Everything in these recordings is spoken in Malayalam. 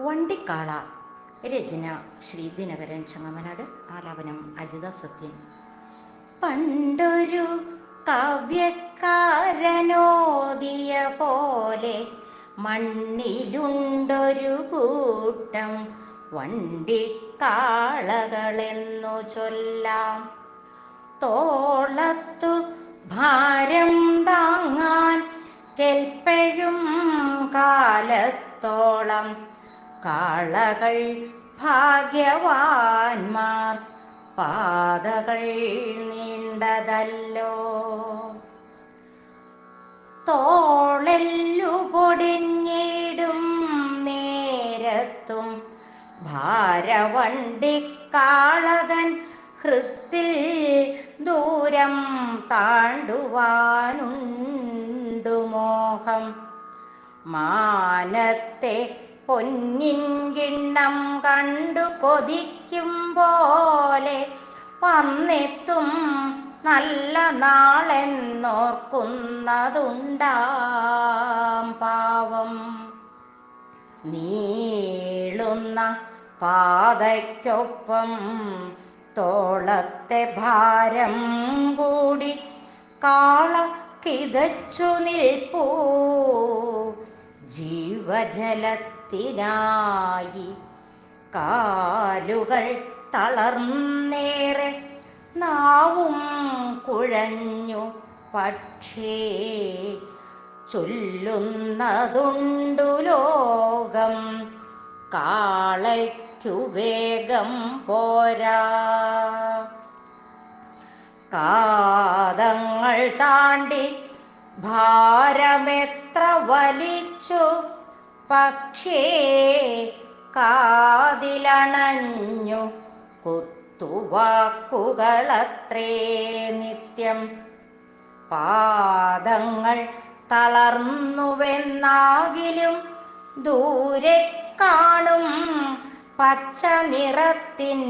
വണ്ടിക്കാള രചന ശ്രീ ദിനകരൻ ചങ്ങമനാട് ആലാപനം അജിത സത്യൻ. പണ്ടൊരു കാവ്യക്കാരനോദിയ പോലെ മണ്ണിലുണ്ടൊരു കൂട്ടം വണ്ടിക്കാളകളെന്നു ചൊല്ലാം. തോളത്തു ഭാരം താങ്ങാൻ കെൽപ്പഴും കാലത്തോളം കാളകൾ ഭാഗ്യവാന്മാർ പാതകൾ നീണ്ടതല്ലോ. തോളെല്ലു പൊടിഞ്ഞിടും നേരത്തും ഭാരവണ്ടിക്കാളതൻ ഹൃത്തിൽ ദൂരം താണ്ടുവാനുണ്ടു മോഹം. മാനത്തെ പൊന്നിൻ കിണ്ണം കണ്ടു കൊതിക്കും പോലെ വന്നെത്തും നല്ല നാളെന്നോർക്കുന്നതുണ്ടാം പാവം. നീളുന്ന പാതയ്ക്കൊപ്പം തോളത്തെ ഭാരം കൂടി കാള കിതച്ചു നിൽപ്പൂ. ജീവജലത്തിനായി കാലുകൾ തളർന്നേറെ നാവും കുഴഞ്ഞു. പക്ഷേ ചൊല്ലുന്നതുണ്ടു ലോകം കാളയ്ക്കു വേഗം പോരാ. കാതങ്ങൾ താണ്ടി ഭാരമെത്ര വലിച്ചു പക്ഷേ കാതിലണഞ്ഞു കുത്തുവാക്കുകളത്രേ നിത്യം. പാദങ്ങൾ തളർന്നുവെന്നാകിലും ദൂരെ കാണും പച്ച നിറത്തിൻ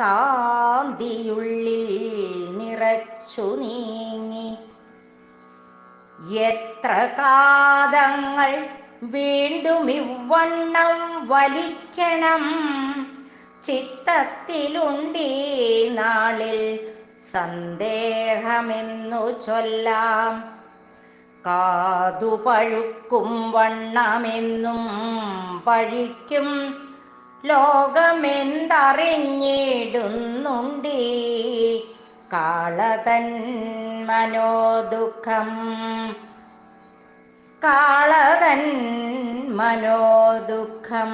കാന്തിയുള്ളിൽ നിറച്ചു നീങ്ങി. എത്ര കാതങ്ങൾ വീണ്ടും ഇവണ്ണം വലിക്കണം. ചിത്തത്തിലുണ്ടീ നാളിൽ സന്ദേഹമെന്നു ചൊല്ലാം. കാതു പഴുക്കും വണ്ണമെന്നും പഴിക്കും. ലോകമെന്തറിഞ്ഞിടുന്നുണ്ടീ കാളതൻ മനോദുഃഖം കാളതൻ മനോദുഃഖം